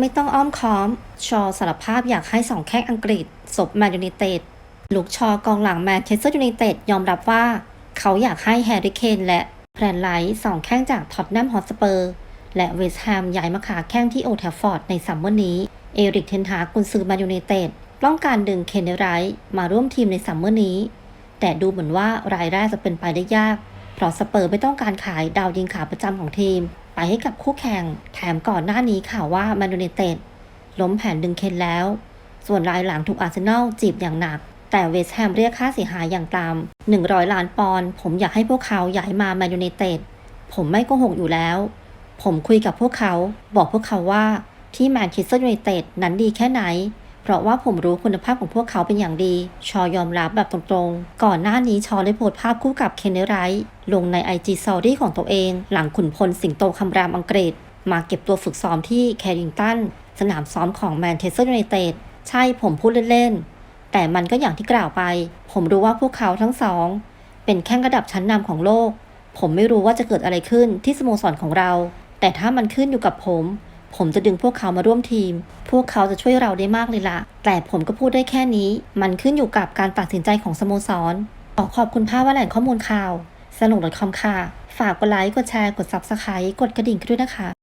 ไม่ต้องอ้อมค้อม ชอสารภาพอยากให้สองแข้งอังกฤษศพแมนยูไนเต็ดลูกชอกองหลังแมนเชสเตอร์ยูไนเต็ดยอมรับว่า เขาอยากให้แฮร์รี่เคนและแพรนไลท์สองแข้งจากท็อตแนมฮอตสเปอร์และเวสต์แฮมย้ายมาขาแข้งที่โอลด์แทฟฟอร์ดในซัมเมอร์นี้ เอริกเทนฮากุนซือแมนยูไนเต็ดต้องการดึงเคนเนไรท์มาร่วมทีมในซัมเมอร์นี้ แต่ดูเหมือนว่ารายแรกจะเป็นไปได้ยาก เพราะสเปอร์ไม่ต้องการขายดาวยิงขาประจำของทีม ให้กับคู่แข่ง แถมก่อนหน้านี้ข่าวว่าแมนยูไนเต็ดล้มแผนดึงเคนแล้ว ส่วนรายหลังถูกอาร์เซนอลจีบอย่างหนัก แต่เวสต์แฮมเรียกค่าเสียหายอย่างต่ำ100 ล้านปอนด์ผมอยากให้พวกเขาย้ายมาแมนยูไนเต็ดผมไม่โกหกอยู่แล้ว ผมคุยกับพวกเขา บอกพวกเขาว่าที่แมนเชสเตอร์ยูไนเต็ดนั้นดีแค่ไหน ราะว่าผมรู้คุณภาพของพวกเขาเป็นอย่างดี ชอยอมรับแบบตรงๆ ก่อนหน้านี้ชอได้โพสต์ภาพคู่กับเคนเนไรท์ลงใน IG s o r y ของตัวเอง หลังขุนพลสิงโตคำรามอังกฤษ มาเก็บตัวฝึกซ้อมที่แคริงตันสนามซ้อมของแมนเชสเตอร์ยูไนเต็ดใช่ผมพูดเล่นๆ แต่มันก็อย่างที่กล่าวไป ผมรู้ว่าพวกเขาทั้งสอง เป็นแข้งระดับชั้นนำของโลก ผมไม่รู้ว่าจะเกิดอะไรขึ้นที่สโมสรของเรา แต่ถ้ามันขึ้นอยู่กับผม ผมจะดึงพวกเขามาร่วมทีม พวกเขาจะช่วยเราได้มากเลยละแต่ผมก็พูดได้แค่นี้ มันขึ้นอยู่กับการตัดสินใจของสโมสร ขอขอบคุณภาพว่าแหล่งข้อมูลข่าว สนุก .com ค่ะ ฝากกดไลค์ กดแชร์ กด Subscribe กดกระดิ่งด้วยนะคะ